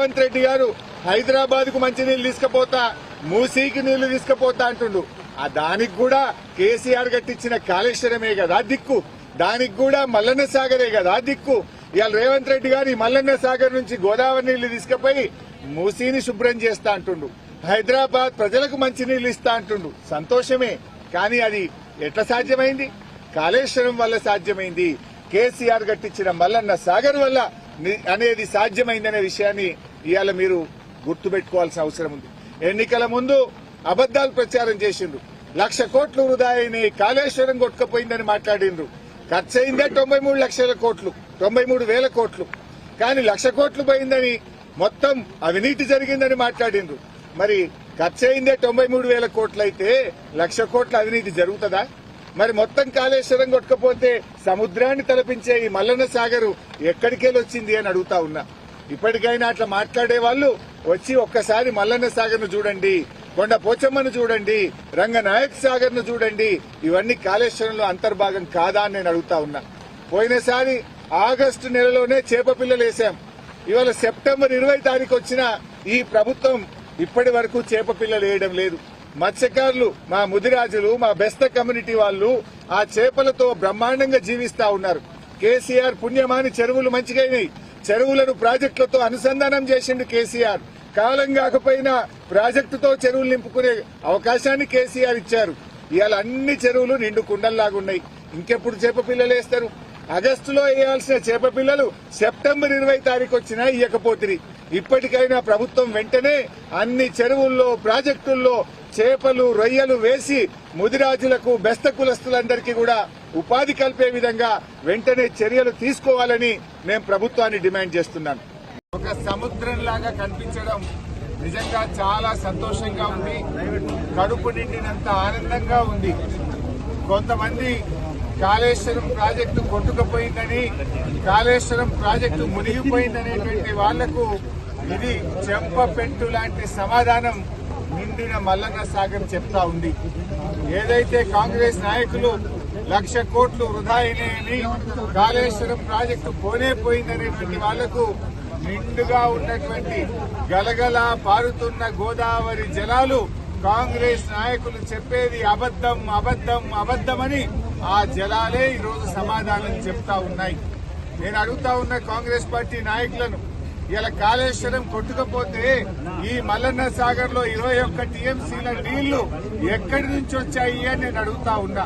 రేవంత్ రెడ్డి గారు హైదరాబాద్కు మంచి నీళ్ళు తీసుకుపోతా మూసీకి నీళ్ళు తీసుకుపోతా అంటుండు. ఆ దానికి కూడా కేసీఆర్ కట్టించిన కాళేశ్వరమే కదా దిక్కు. దానికి కూడా మల్లన్న సాగరే కదా దిక్కు. ఇవాళ రేవంత్ రెడ్డి గారు ఈ మల్లన్న సాగర్ నుంచి గోదావరి నీళ్ళు తీసుకుపోయి మూసీని శుభ్రం చేస్తా అంటుండు. హైదరాబాద్ ప్రజలకు మంచి నీళ్ళు ఇస్తా అంటుండు. సంతోషమే కానీ అది ఎట్లా సాధ్యమైంది? కాళేశ్వరం వల్ల సాధ్యమైంది. కేసీఆర్ కట్టించిన మల్లన్న సాగర్ వల్ల అనేది సాధ్యమైందనే విషయాన్ని ఇవాళ మీరు గుర్తుపెట్టుకోవాల్సిన అవసరం ఉంది. ఎన్నికల ముందు అబద్దాలు ప్రచారం చేసిండ్రు. లక్ష కోట్లు వృధా అయినాయి. కాళేశ్వరం కొట్టుకుపోయిందని మాట్లాడిండ్రు. ఖర్చు అయిందే తొంభై మూడు లక్షల కోట్లు తొంభై మూడు వేల కోట్లు. కానీ లక్ష కోట్లు పోయిందని మొత్తం అవినీతి జరిగిందని మాట్లాడిండ్రు. మరి ఖర్చు అయిందే తొంభై మూడు వేల కోట్లు అయితే లక్ష కోట్ల అవినీతి జరుగుతుందా? మరి మొత్తం కాళేశ్వరం కొట్టుకపోతే సముద్రాన్ని తలపించే ఈ మల్లన్న సాగరు ఎక్కడికెళ్ళి వచ్చింది అని అడుగుతా ఉన్నా. ఇప్పటికైనా అట్లా మాట్లాడే వాళ్ళు వచ్చి ఒక్కసారి మల్లన్న సాగర్ను చూడండి కొండ పోచమ్మను చూడండి రంగనాయక్ సాగర్ను చూడండి. ఇవన్నీ కాళేశ్వరంలో అంతర్భాగం కాదా అని నేను అడుగుతా ఉన్నా. పోయినసారి ఆగస్టు నెలలోనే చేప పిల్లలు వేసాం ఇవాళ సెప్టెంబర్ ఇరవై తారీఖు వచ్చిన ఈ ప్రభుత్వం ఇప్పటి వరకు చేప పిల్లలు వేయడం లేదు. మత్స్యకారులు మా ముదిరాజులు మా బెస్త కమ్యూనిటీ వాళ్ళు ఆ చేపలతో బ్రహ్మాండంగా జీవిస్తా ఉన్నారు. కేసీఆర్ పుణ్యమాని చెరువులు మంచిగైనవి చెరువులను ప్రాజెక్టులతో అనుసంధానం చేసిండు కేసీఆర్. కాలం కాకపోయినా ప్రాజెక్టుతో చెరువులు నింపుకునే అవకాశాన్ని కేసీఆర్ ఇచ్చారు. ఇవాళ అన్ని చెరువులు నిండు కుండల్లాగున్నాయి. ఇంకెప్పుడు చేప పిల్లలు వేస్తారు? ఆగస్టులో వేయాల్సిన చేప పిల్లలు సెప్టెంబర్ ఇరవై తారీఖు వచ్చినా ఇయ్యకపోతుంది ఇప్పటికైనా ప్రభుత్వం వెంటనే అన్ని చెరువుల్లో ప్రాజెక్టుల్లో చేపలు రొయ్యలు వేసి ముదిరాజులకు బెస్త కులస్తులందరికీ కూడా ఉపాధి కల్పే విధంగా వెంటనే చర్యలు తీసుకోవాలని నేను ప్రభుత్వాన్ని డిమాండ్ చేస్తున్నాను ఒక సముద్రంలాగా కనిపించడం నిజంగా చాలా సంతోషంగా ఉంది. కడుపు నిండినంత ఆనందంగా ఉంది. కొంతమంది కాళేశ్వరం ప్రాజెక్టు కొట్టుకుపోయిందని కాళేశ్వరం ప్రాజెక్టు మునిగిపోయిందనేటువంటి వాళ్ళకు ఇది చెంపపెట్టు లాంటి సమాధానం నిండిన మల్లన్న సాగర్ చెప్తా ఉంది. ఏదైతే కాంగ్రెస్ నాయకులు లక్ష కోట్లు వృధా అయినాయని కాళేశ్వరం ప్రాజెక్టు పోనే పోయిందనేటువంటి వాళ్ళకు నిండుగా ఉన్నటువంటి గలగల పారుతున్న గోదావరి జలాలు కాంగ్రెస్ నాయకులు చెప్పేది అబద్దం అబద్దం అబద్దమని ఆ జలాలే ఈరోజు సమాధానం చెప్తా ఉన్నాయి. నేను అడుగుతా ఉన్న కాంగ్రెస్ పార్టీ నాయకులను ఇలా కాళేశ్వరం కొట్టుకపోతే ఈ మల్లన్న సాగర్లో ఇరవై ఒక్క టీఎంసీల నీళ్ళు ఎక్కడి నుంచి వచ్చాయి అని నేను అడుగుతా ఉన్నా.